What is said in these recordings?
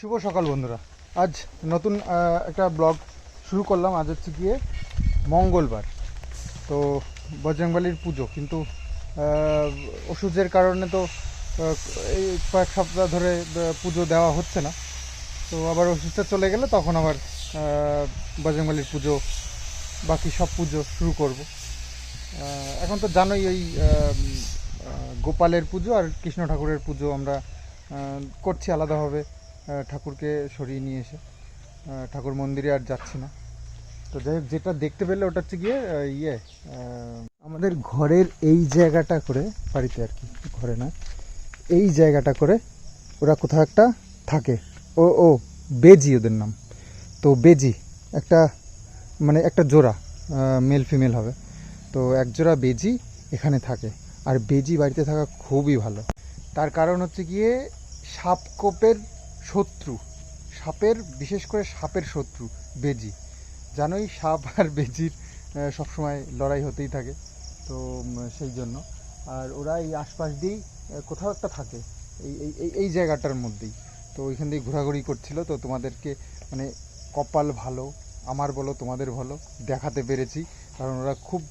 শুভ সকাল বন্ধুরা। আজ নতুন একটা ব্লগ শুরু করলাম। আজ হচ্ছে গিয়ে মঙ্গলবার। তো বজরংবলির পুজো, কিন্তু ওষুধের কারণে তো এই কয়েক সপ্তাহ ধরে পুজো দেওয়া হচ্ছে না। তো আবার ওষুধটা চলে গেলে তখন আবার বজরংবলির পুজো, বাকি সব পুজো শুরু করব। এখন তো জানোই ওই গোপালের পুজো আর কৃষ্ণ ঠাকুরের পুজো আমরা করছি আলাদাভাবে। ঠাকুরকে সরিয়ে নিয়ে এসে ঠাকুর মন্দিরে আর যাচ্ছি না। তো যাই যেটা দেখতে পেলে ওটা হচ্ছে গিয়ে ইয়ে আমাদের ঘরের এই জায়গাটা করে বাড়িতে আর কি, ঘরে না, এই জায়গাটা করে ওরা কোথাও একটা থাকে। ও ও, বেজি ওদের নাম। তো বেজি, একটা মানে একটা জোড়া মেল ফিমেল হবে। তো এক জোড়া বেজি এখানে থাকে। আর বেজি বাড়িতে থাকা খুবই ভালো। তার কারণ হচ্ছে গিয়ে সাপকোপের শত্রু। সাপের, বিশেষ করে সাপের শত্রু, বেজি। জানোই সাপ আর বেজির সবসময় লড়াই হতেই থাকে, তো সেই জন্য। আর ওরা এই আশপাশ দিয়েই কোথাও একটা থাকে, এই, এই- এই জায়গাটার মধ্যেই। তো ওইখান দিয়ে ঘোরাঘুরি করছিল, তো তোমাদেরকে মানে কপাল ভালো, আমার বলো, তোমাদের ভালো দেখাতে পেরেছি। কারণ ওরা খুব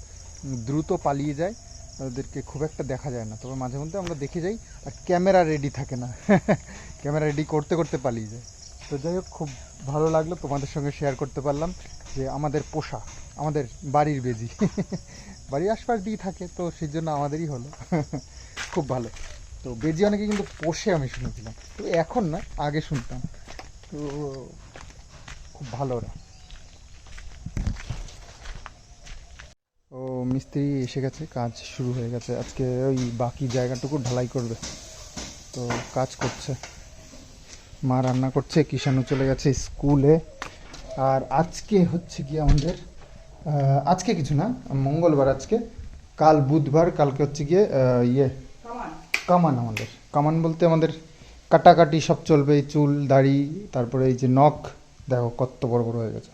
দ্রুত পালিয়ে যায়। ওদেরকে খুব একটা দেখা যায় না। তবে মাঝে মধ্যে আমরা দেখে যাই, আর ক্যামেরা রেডি থাকে না। ক্যামেরা রেডি করতে করতে পালিয়ে যায়। তো যাই হোক, খুব ভালো লাগল তোমাদের সঙ্গে শেয়ার করতে পারলাম যে আমাদের পোষা, আমাদের বাড়ির বেজি। বাড়ির আশপাশ দিয়ে থাকে, তো সেই জন্য আমাদেরই হলো। খুব ভালো। তো বেজি অনেকে কিন্তু পোষে আমি শুনেছিলাম। তো এখন না, আগে শুনতাম। তো খুব ভালো ওরা। ও মিস্ত্রি এসে গেছে কাজ শুরু হয়ে গেছে। আজকে ওই বাকি জায়গাটুকু ঢালাই করবে। তো কাজ করছে। মা রান্না করছে কিষাণু চলে গেছে স্কুলে। আর আজকে হচ্ছে কি আমাদের আজকে কিছু না মঙ্গলবার আজকে। কাল বুধবার কালকে হচ্ছে গিয়ে ইয়ে কামান। আমাদের। কামান বলতে আমাদের কাটাকাটি সব চলবে এই চুল দাড়ি তারপরে এই যে নখ দেখো কত বড় বড় হয়ে গেছে।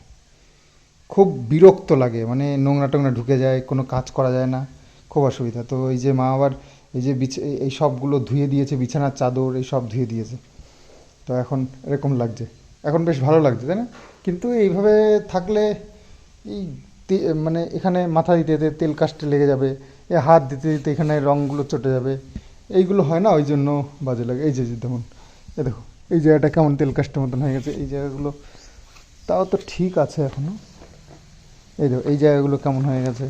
খুব বিরক্ত লাগে মানে নোংরা টোংরা ঢুকে যায়, কোনো কাজ করা যায় না, খুব অসুবিধা। তো এই যে মা আবার এই যে বিছ, এই- সবগুলো ধুয়ে দিয়েছে, বিছানার চাদর, এই সব ধুয়ে দিয়েছে। তো এখন এরকম লাগছে। এখন বেশ ভালো লাগছে, তাই না? কিন্তু এইভাবে থাকলে এই মানে এখানে মাথা দিতে দিতে তেল কাস্টে লেগে যাবে, এ হাত দিতে দিতে এখানে রঙগুলো চটে যাবে, এইগুলো হয় না ওই জন্য বাজে লাগে। এই যে যে দেখুন এ দেখো, এই জায়গাটা কেমন তেল কাস্টের মতন হয়ে গেছে, এই জায়গাগুলো, তাও তো ঠিক আছে এখনও। এই দেখো এই জায়গাগুলো কেমন হয়ে গেছে?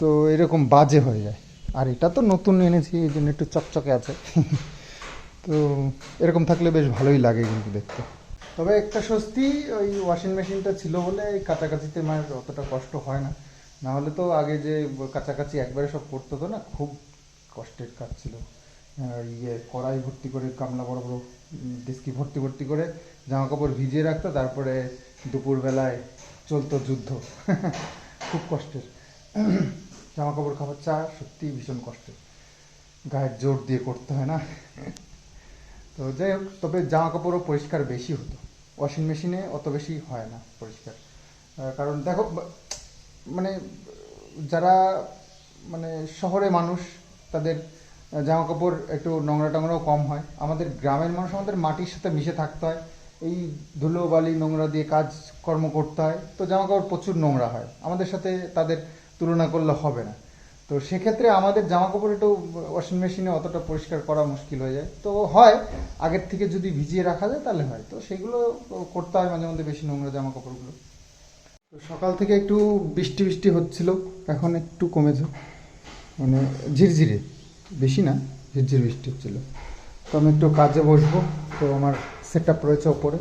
তো এরকম বাজে হয়ে যায়। আর এটা তো নতুন এনেছি, এই জন্য একটু চকচকে আছে। তো এরকম থাকলে বেশ ভালোই লাগে কিন্তু দেখতে। তবে একটা স্বস্তি, ওই ওয়াশিং মেশিনটা ছিল বলে কাছাকাছিতে মায়ের অতটা কষ্ট হয় না। না হলে তো আগে যে কাছাকাছি একবারে সব করতে হতো না, খুব কষ্টের কাজ ছিল। ইয়ে কড়াই ভর্তি করে, গামলা বড় বড় ডিস্কি ভর্তি ভর্তি করে জামা কাপড় ভিজিয়ে রাখতো, তারপরে দুপুরবেলায় চলতো যুদ্ধ। খুব কষ্টের। জামা কাপড় খাবার চা সত্যি ভীষণ কষ্টের। গায়ের জোর দিয়ে করতে হয় না। তো যাই হোক, তবে জামা কাপড়ও পরিষ্কার বেশি হতো। ওয়াশিং মেশিনে অত বেশি হয় না পরিষ্কার। কারণ দেখো মানে যারা মানে শহরে মানুষ, তাদের জামা কাপড় একটু নোংরা টোংরাও কম হয়। আমাদের গ্রামের মানুষ, আমাদের মাটির সাথে মিশে থাকতে হয়। এই ধুলো, বালি, নোংরা দিয়ে কাজ, কর্ম করতে হয়। তো জামা কাপড় প্রচুর নোংরা হয়। আমাদের সাথে তাদের তুলনা করলে হবে না। তো সেক্ষেত্রে আমাদের জামা কাপড় একটু ওয়াশিং মেশিনে অতটা পরিষ্কার করা মুশকিল হয়ে যায়। তো হয়, আগের থেকে যদি ভিজিয়ে রাখা যায় তাহলে হয়। তো সেগুলো করতে হয় মাঝে মধ্যে বেশি নোংরা জামা কাপড়গুলো তো সকাল থেকে একটু বৃষ্টি বৃষ্টি হচ্ছিল। এখন একটু কমেছে। মানে ঝিরঝিরে। বেশি না, ঝিরঝির বৃষ্টি হচ্ছিল। তো আমি একটু কাজে বসবো। তো আমার সেট আপ রয়েছে ওপরে।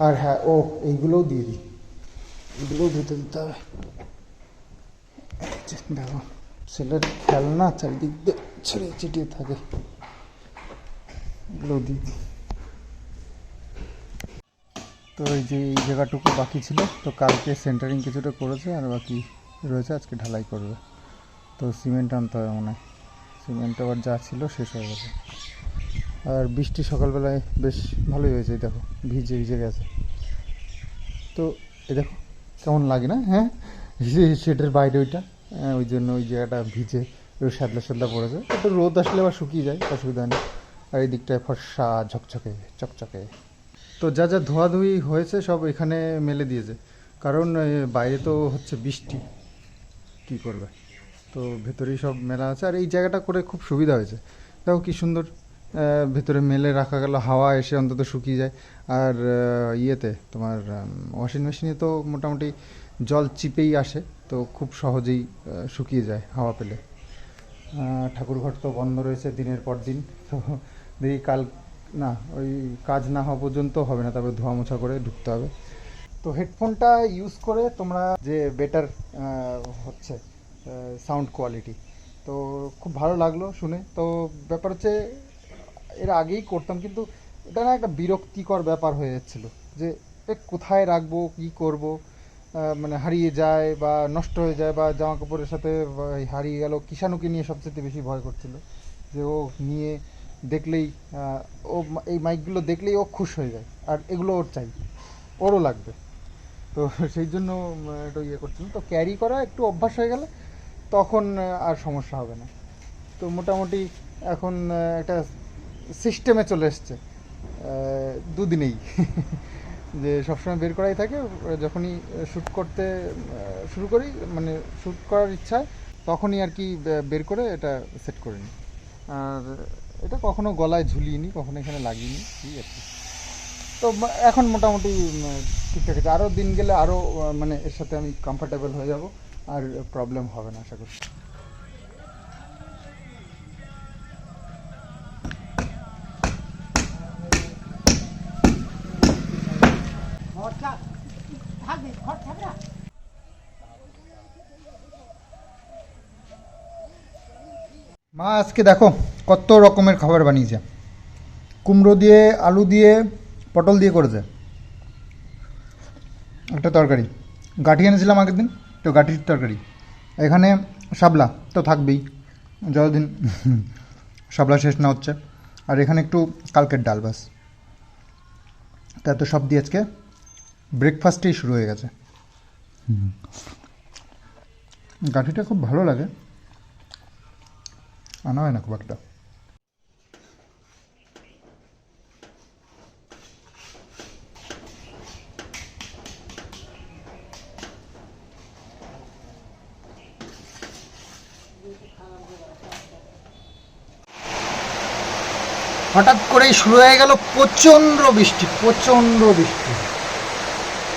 আর হ্যাঁ ও এইগুলোও দিয়ে দিই। এগুলোও দিতে দিতে হবে। যে দেখো। ছেলের খেলনা চারিদিক দিয়ে ছেড়ে চিটিয়ে থাকে। এগুলোও দিয়ে দিই। তো এই যে এই জায়গাটুকু বাকি ছিল তো কালকে সেন্টারিং কিছুটা করেছে আর বাকি রয়েছে আজকে ঢালাই করবে। তো সিমেন্ট আনতে হবে মনে হয়। সিমেন্ট আবার যা ছিল শেষ হয়ে গেছে। আর বৃষ্টি সকালবেলায় বেশ ভালোই হয়েছে দেখো ভিজে ভিজে গেছে। তো এ দেখো কেমন লাগে না হ্যাঁ? শেডের বাইরে ওইটা হ্যাঁ, ওই জন্য ওই জায়গাটা ভিজে একটু সাদলা সাদলা পড়েছে। একটু রোদ আসলে আবার শুকিয়ে যায় অসুবিধা নেই। আর এই দিকটায় ফর্সা ঝকঝকে চকচকে। তো যা যা ধোয়াধুয়ি হয়েছে সব এখানে মেলে দিয়েছে। কারণ বাইরে তো হচ্ছে বৃষ্টি। কি করবে? তো ভেতরেই সব মেলা আছে। আর এই জায়গাটা করে খুব সুবিধা হয়েছে। দেখো কি সুন্দর ভেতরে মেলে রাখা গেল, হাওয়া এসে অন্তত শুকিয়ে যায়। আর ইয়েতে তোমার ওয়াশিং মেশিনে তো মোটামুটি জল চিপেই আসে, তো খুব সহজেই শুকিয়ে যায় হাওয়া পেলে। ঠাকুরঘর তো বন্ধ রয়েছে দিনের পর দিন, তো দেখি কাল, না, ওই কাজ না হওয়া পর্যন্ত হবে না, তারপরে ধোয়া মোছা করে ঢুকতে হবে। তো হেডফোনটা ইউজ করে তোমরা যে বেটার হচ্ছে সাউন্ড কোয়ালিটি তো খুব ভালো লাগল শুনে। তো ব্যাপার হচ্ছে এর আগেই করতাম, কিন্তু এটা না একটা বিরক্তিকর ব্যাপার হয়ে যাচ্ছিল যে কোথায় রাখব, কী করব? মানে হারিয়ে যায় বা নষ্ট হয়ে যায় বা জামা কাপড়ের সাথে হারিয়ে গেল, কিষাণুকে নিয়ে সবচেয়ে বেশি ভয় করছিল। যে ও নিয়ে দেখলেই ও এই মাইকগুলো দেখলেই ও খুশ হয়ে যায়, আর এগুলো ওর চাই, ওরও লাগবে। তো সেই জন্য একটু ইয়ে করছিলাম তো ক্যারি করা একটু অভ্যাস হয়ে গেলে, তখন আর সমস্যা হবে না। তো মোটামুটি এখন একটা সিস্টেমে চলে এসছে দুদিনেই। যে সবসময় বের করাই থাকে, যখনই শ্যুট করতে শুরু করি মানে শ্যুট করার ইচ্ছায় তখনই আর কি বের করে এটা সেট করে নিই। আর এটা কখনো গলায় ঝুলিয়ে কখনো এখানে লাগিয়ে এই আর কি। তো এখন মোটামুটি ঠিকঠাক আছে। আরও দিন গেলে আরও মানে এর সাথে আমি কমফর্টেবল হয়ে যাব, আর প্রবলেম হবে না, আশা করি আজকে দেখো কত রকমের খাবার বানিয়েছে। কুমড়ো দিয়ে আলু দিয়ে পটল দিয়ে করেছে। একটা তরকারি। গাঠি এনেছিলাম আগের দিন তো গাঠির তরকারি। এখানে শাবলা তো থাকবেই। যতদিন শাবলা শেষ না হচ্ছে। আর এখানে একটু কালকের ডাল বাস। তা তো সব দিয়ে আজকে ব্রেকফাস্টেই শুরু হয়ে গেছে। গাঠিটা খুব ভালো লাগে। আনা না খুব একটা হঠাৎ করেই শুরু হয়ে গেল প্রচণ্ড বৃষ্টি প্রচণ্ড বৃষ্টি।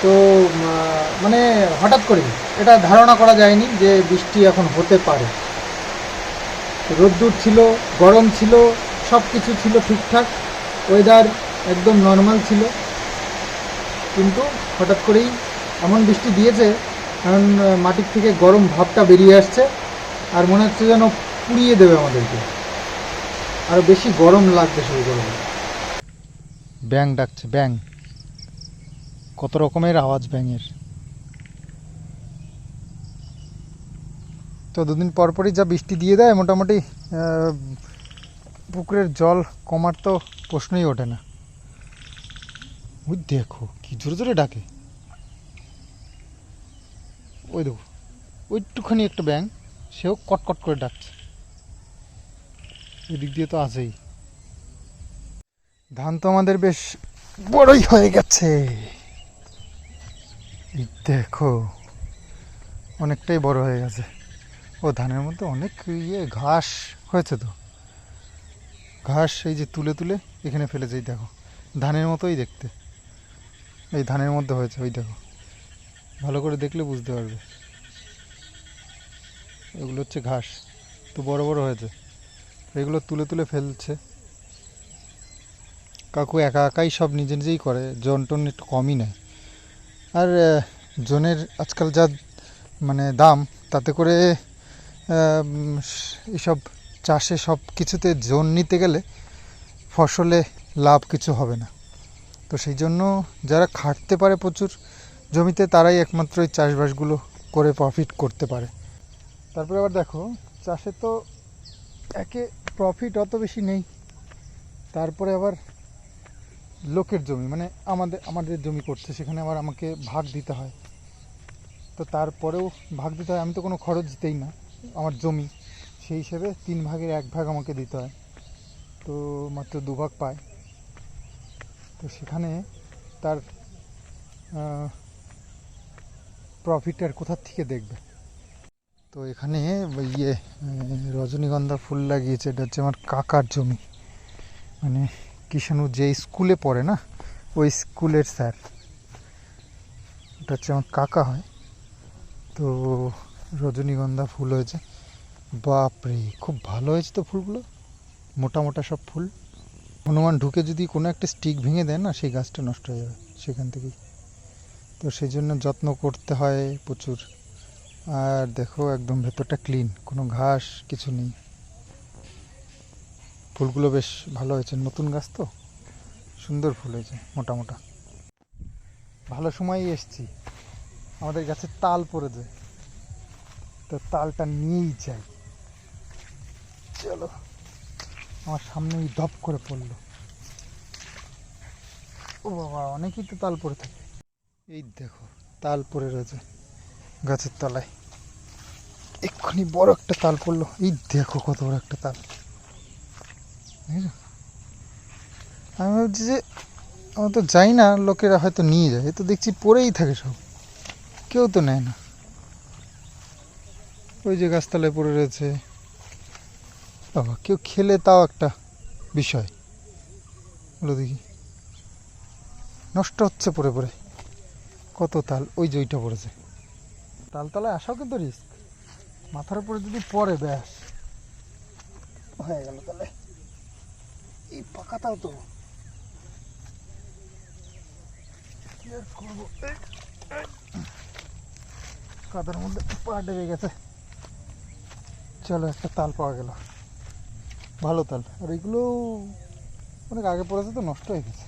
তো মানে হঠাৎ করে এটা ধারণা করা যায়নি যে বৃষ্টি এখন হতে পারে। রোদ্দুর ছিল, গরম ছিল সব কিছু ছিল ঠিকঠাক ওয়েদার একদম নর্মাল ছিল। কিন্তু হঠাৎ করেই এমন বৃষ্টি দিয়েছে, কারণ মাটির থেকে গরম ভাবটা বেরিয়ে আসছে, আর মনে হচ্ছে যেন পুড়িয়ে দেবে আমাদেরকে। আরও বেশি গরম লাগতে শুরু করবে ব্যাং ডাকছে ব্যাং কত রকমের আওয়াজ ব্যাঙের। তো দুদিন পর পরই যা বৃষ্টি দিয়ে দেয়, মোটামুটি পুকুরের জল কমার তো প্রশ্নই ওঠে না। ওই দেখো, কি জোরে জোরে ডাকে। ওই দেখো, ওইটুখানি একটা ব্যাং সেও কটকট করে ডাকছে। এদিক দিয়ে তো আছেই। ধান তো আমাদের বেশ বড়ই হয়ে গেছে। দেখো, অনেকটাই বড় হয়ে গেছে। ও, ধানের মধ্যে অনেক ইয়ে ঘাস হয়েছে তো। ঘাস এই যে তুলে তুলে এখানে ফেলেছে, এই দেখো। ধানের মতোই দেখতে। এই ধানের মধ্যে হয়েছে, ওই দেখো। ভালো করে দেখলে বুঝতে পারবে। এগুলো হচ্ছে ঘাস। তো বড় বড় হয়েছে। এগুলো তুলে তুলে ফেলছে। কাকু একা একাই সব নিজে নিজেই করে, জন টন একটু কমই নেয়। আর জনের আজকাল যা মানে দাম, তাতে করে এসব চাষে সব কিছুতে জোন নিতে গেলে ফসলে লাভ কিছু হবে না। তো সেই জন্য যারা খাটতে পারে প্রচুর জমিতে, তারাই একমাত্র এই চাষবাসগুলো করে প্রফিট করতে পারে। তারপরে আবার দেখো, চাষে তো একে প্রফিট অত বেশি নেই। তারপরে আবার লোকের জমি মানে আমাদের আমাদের জমি করছে, সেখানে আবার আমাকে ভাগ দিতে হয়। তো তারপরেও ভাগ দিতে হয়, আমি তো কোনো খরচ দিতেই না। আমার জমি, সেই হিসেবে তিন ভাগের এক ভাগ আমাকে দিতে হয়। তো মাত্র দু ভাগ পায়। তো সেখানে তার প্রফিট আর কোথার থেকে দেখবে? তো এখানে ইয়ে রজনীগন্ধা ফুল লাগিয়েছে। এটা হচ্ছে আমার কাকার জমি। মানে কিষাণু যে স্কুলে পড়ে না, ওই স্কুলের স্যার। এটা হচ্ছে আমার কাকা হয়। তো রজনীগন্ধা ফুল হয়েছে। বাপরে, খুব ভালো হয়েছে তো ফুলগুলো। মোটা মোটা সব ফুল। হনুমান ঢুকে যদি কোনো একটা স্টিক ভেঙে দেয় না, সেই গাছটা নষ্ট হয়ে যাবে সেখান থেকেই। তো সেই জন্য যত্ন করতে হয় প্রচুর। আর দেখো একদম ভেতরটা ক্লিন, কোনো ঘাস কিছু নেই। ফুলগুলো বেশ ভালো হয়েছে। নতুন গাছ তো? সুন্দর ফুল হয়েছে, মোটা মোটা। ভালো সময়ই এসছি। আমাদের গাছে তাল পড়েছে তো তালটা নিয়েই যাই। চলো, আমার সামনেই ধপ করে পড়ল। ও বাবা, অনেকই তো তাল পড়ে থাকে। এই দেখো, তাল পড়ে রয়েছে গাছের তলায়। এক্ষুনি বড় একটা তাল পড়ল। এই দেখো কত বড় একটা তাল? আমি ভাবছি যে, আমরা তো যাই না, লোকেরা হয়তো নিয়ে যায়। এ তো দেখছি পড়েই থাকে সব। কেউ তো নেয় না। ওই যে গাছতলায় পড়ে রয়েছে। বাবা, কেউ খেলে তাও একটা বিষয়। বলো দেখি। নষ্ট হচ্ছে পরে পরে কত তাল? ওই যে ওইটা পড়েছে। তালতলায় আসাও কিন্তু রিস্ক। মাথার উপরে যদি পড়ে, ব্যাস। হয়ে গেল তাহলে। এই পাকাটাও তো। করব। কাদার মধ্যে পা ডেবে গেছে। চলো, একটা তাল পাওয়া গেল। ভালো তাল। আর এগুলো অনেক আগে পড়েছে তো, নষ্ট হয়ে গেছে।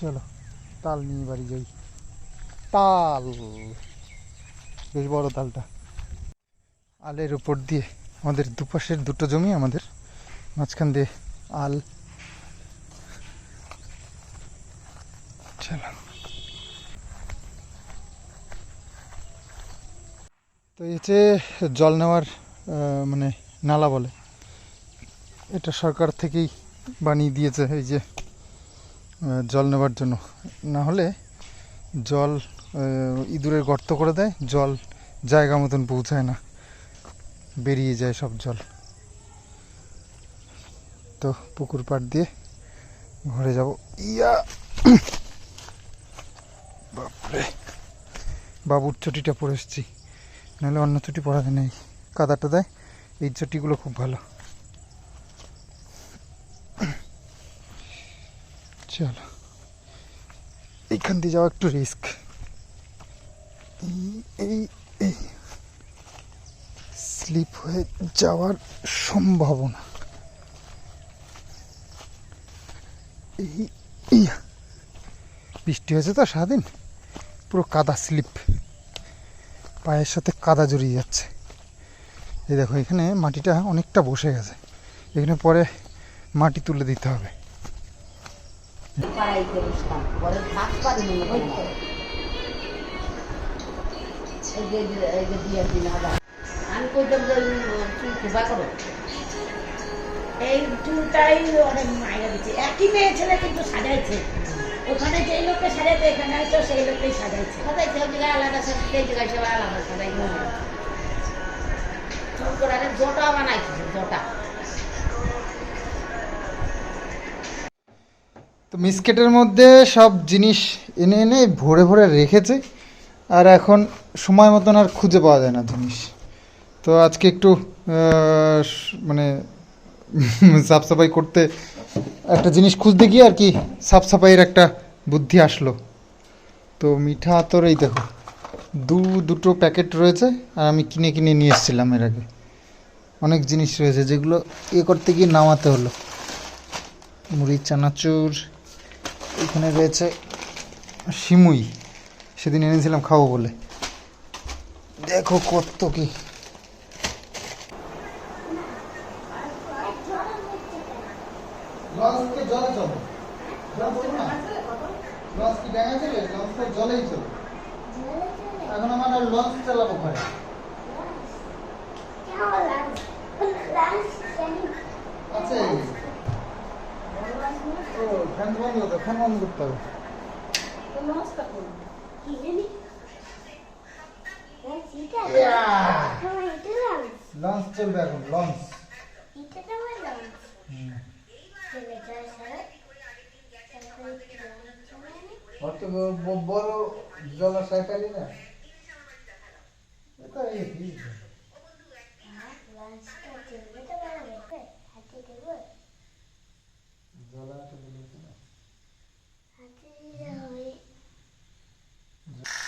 চলো, তাল নিয়ে বাড়ি যাই। তাল। বেশ বড় তালটা। আলের উপর দিয়ে আমাদের দুপাশের দুটো জমি আমাদের। মাঝখান দিয়ে আল চলো তো এই হচ্ছে জল নেওয়ার মানে নালা বলে। এটা সরকার থেকেই বানিয়ে দিয়েছে এই যে জল নেওয়ার জন্য। না হলে জল ইঁদুরের গর্ত করে দেয়, জল জায়গা মতন পৌঁছায় না। বেরিয়ে যায় সব জল। তো পুকুর পাড় দিয়ে ঘরে যাব। ইয়া! বাপরে! বাবুর চটিটা পরে এসছি। নাহলে অন্য চটি পরাতে নেই কাদাটা দেয়, এই চটিগুলো খুব ভালো। চলো। এইখান দিয়ে যাওয়া একটু রিস্ক এই এই স্লিপ হয়ে যাওয়ার সম্ভাবনা। এই। বৃষ্টি হয়েছে তো সারাদিন? পুরো কাদা স্লিপ পায়ের সাথে কাদা জড়িয়ে যাচ্ছে। এই দেখো, এখানে মাটিটা অনেকটা বসে গেছে। এখানে পরে মাটি তুলে দিতে হবে। এই চুলটাই অনেক মায়েরা দিচ্ছে। একই মেয়ে ছেলে কিন্তু সাজাইছে। ওখানে যেই লোককে সাজাইছে এখানে হয়তো সেই লোককেই সাজাইছে। সাজাইছে ওই জায়গায় আলাদা সাজাইছে এই জায়গায় সবাই আলাদা। সাজাইছে চুল করে জটা বানাইছে জটা। তো মিসকেটের মধ্যে সব জিনিস এনে এনে ভরে ভরে রেখেছে আর এখন সময় মতন আর খুঁজে পাওয়া যায় না জিনিস। তো আজকে একটু মানে সাফ সাফাই করতে একটা জিনিস খুঁজতে গিয়ে আর কি সাফ সাফাইয়ের একটা বুদ্ধি আসলো। তো মিঠা আতর এই দেখো, দু, দুটো প্যাকেট রয়েছে আর আমি কিনে কিনে নিয়ে এসেছিলাম এর আগে। অনেক জিনিস রয়েছে যেগুলো এ করতে গিয়ে নামাতে হলো। মুড়ি, চানাচুর, এখানে রয়েছে সিমুই সেদিন এনেছিলাম খাব বলে। দেখো কত কি এখন আমার লঞ্চ চালাবো ঘরে আছে ও ফ্যান বন্ধ করতে ফ্যান বন্ধ করতে হবে হ্যাঁ লাঞ্চ চলবে এখন লঞ্চ অত বড় জলাশয় ফেলি না এটা এই হ্যাঁ জলাশয় বলেছে না। হাতে দিলে হবে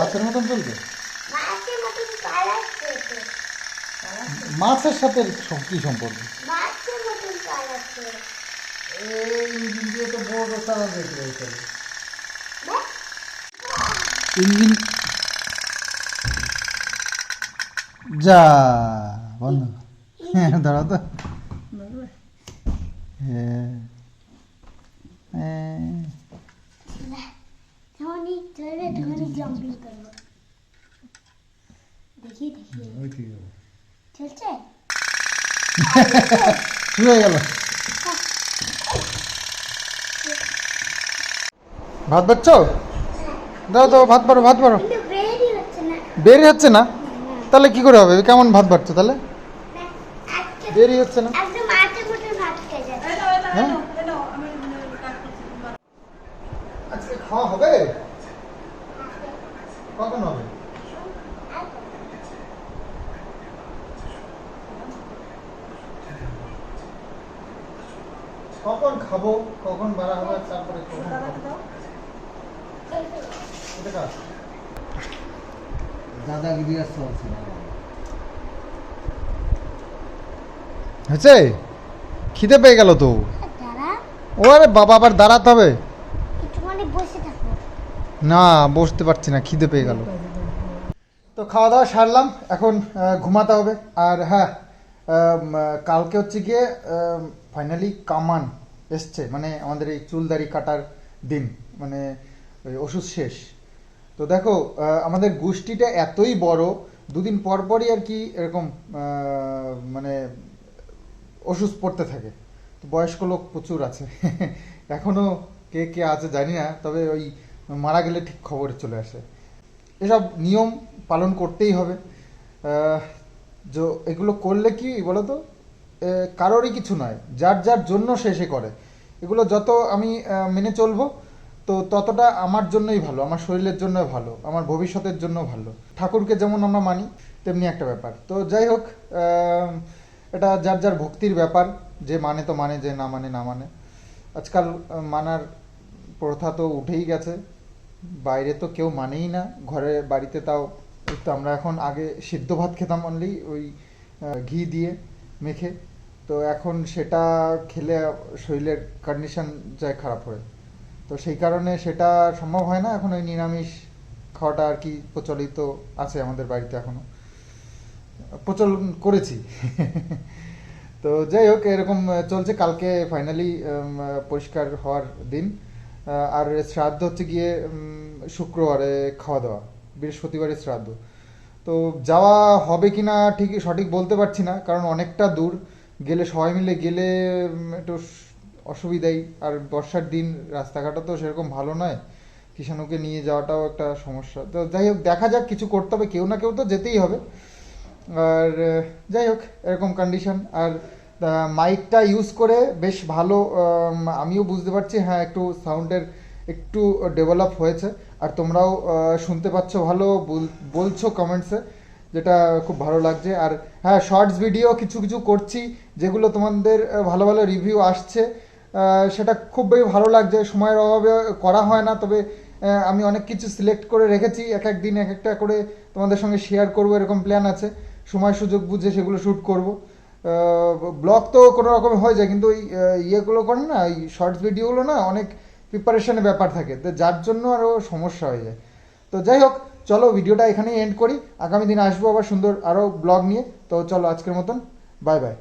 মাছের মতন চলছে মাছের সাথে কি সম্পর্ক? ইঞ্জিন চালাবে। যা বন্ধ। হ্যাঁ দাঁড়া তো। হ্যাঁ। ধনী চলে ধনী জাম্পিং করব দেখি দেখি ওই ঠিক আছে। চলছে গেল। ভাত বাড়ছো দাও তো ভাত বাড়ো ভাত বাড়ো। বেরি হচ্ছে না। দেরি হচ্ছে না? তাহলে কি করে হবে? কেমন ভাত বাড়ছো তাহলে? দেরি হচ্ছে না একদম মাছের মতন ভাত খেয়ে যাবে হ্যাঁ আজকে খাওয়া হবে কখন হবে কখন খাব কখন বাড়া হবে তারপরে কখন খাব? এটা কার? দাদাগিরি আর চলছে হয়েছে? খিদে পেয়ে গেল তো। ও আরে বাবা আবার দাঁড়াতে হবে। না বসতে পারছি না খিদে পেয়ে গেল। তো খাওয়া দাওয়া সারলাম এখন ঘুমাতে হবে। আর হ্যাঁ কালকে হচ্ছে গিয়ে ফাইনালি কামান এসছে মানে আমাদের এই চুলদারি কাটার দিন মানে ওই ওষুধ শেষ। তো দেখো আমাদের গোষ্ঠীটা এতই বড় দুদিন পর পরই আর কি এরকম মানে ওষুধ পড়তে থাকে। তো বয়স্ক লোক প্রচুর আছে। এখনও কে কে আছে জানি না, তবে ওই মারা গেলে ঠিক খবর চলে আসে। এসব নিয়ম পালন করতেই হবে। যে, এগুলো করলে কি বলো তো কারোরই কিছু নয়। যার যার জন্য সে সে করে। এগুলো যত আমি মেনে চলবো, তো ততটা আমার জন্যই ভালো, আমার শরীরের জন্য ভালো, আমার ভবিষ্যতের জন্য ভালো। ঠাকুরকে যেমন আমরা মানি, তেমনি একটা ব্যাপার। তো যাই হোক এটা যার যার ভক্তির ব্যাপার, যে মানে তো মানে যে না মানে না মানে। আজকাল মানার প্রথা তো উঠেই গেছে, বাইরে তো কেউ মানেই না, ঘরে বাড়িতে তাও তো আমরা এখন আগে সিদ্ধ ভাত খেতাম অনলি ওই ঘি দিয়ে মেখে। তো এখন সেটা খেলে শরীরের কন্ডিশন যায় খারাপ হয়ে। তো সেই কারণে সেটা সম্ভব হয় না, এখন ওই নিরামিষ খাওয়াটা আর কি প্রচলিত আছে আমাদের বাড়িতে এখনও। প্রচলন করেছি। তো যাই হোক, এরকম চলছে। কালকে ফাইনালি পরিষ্কার হওয়ার দিন। আর শ্রাদ্ধ হচ্ছে গিয়ে শুক্রবারে খাওয়া দাওয়া বৃহস্পতিবারে শ্রাদ্ধ। তো যাওয়া হবে কি না ঠিক সঠিক বলতে পারছি না, কারণ অনেকটা দূর। গেলে সবাই মিলে গেলে একটু অসুবিধাই। আর বর্ষার দিন রাস্তাঘাটও তো সেরকম ভালো নয়। কিষাণুকে নিয়ে যাওয়াটাও একটা সমস্যা। তো যাই হোক, দেখা যাক কিছু করতে হবে। কেউ না কেউ তো যেতেই হবে। আর যাই হোক, এরকম কন্ডিশন আর মাইকটা ইউজ করে বেশ ভালো আমিও বুঝতে পারছি হ্যাঁ একটু সাউন্ডের একটু ডেভেলপ হয়েছে। আর তোমরাও শুনতে পাচ্ছ ভালো, বল- বলছো কমেন্টসে যেটা খুব ভালো লাগছে। আর হ্যাঁ শর্টস ভিডিও কিছু কিছু করছি, যেগুলো তোমাদের ভালো ভালো রিভিউ আসছে। সেটা খুবই ভালো লাগছে, সময়ের অভাবে করা হয় না, তবে আমি অনেক কিছু সিলেক্ট করে রেখেছি এক এক দিন এক একটা করে তোমাদের সঙ্গে শেয়ার করব, এরকম প্ল্যান আছে। সময় সুযোগ বুঝে সেগুলো শ্যুট করব। ব্লগ তো কোনো রকম হয়ে যায়, কিন্তু ওই ইয়েগুলো করে না, ওই শর্টস ভিডিওগুলো না, অনেক প্রিপারেশনের ব্যাপার থাকে। তো যার জন্য আরও সমস্যা হয়ে যায়। তো যাই হোক, চলো ভিডিওটা এখানেই এন্ড করি। আগামী দিন আসব আবার সুন্দর আরও ব্লগ নিয়ে। তো চলো আজকের মতন বাই বাই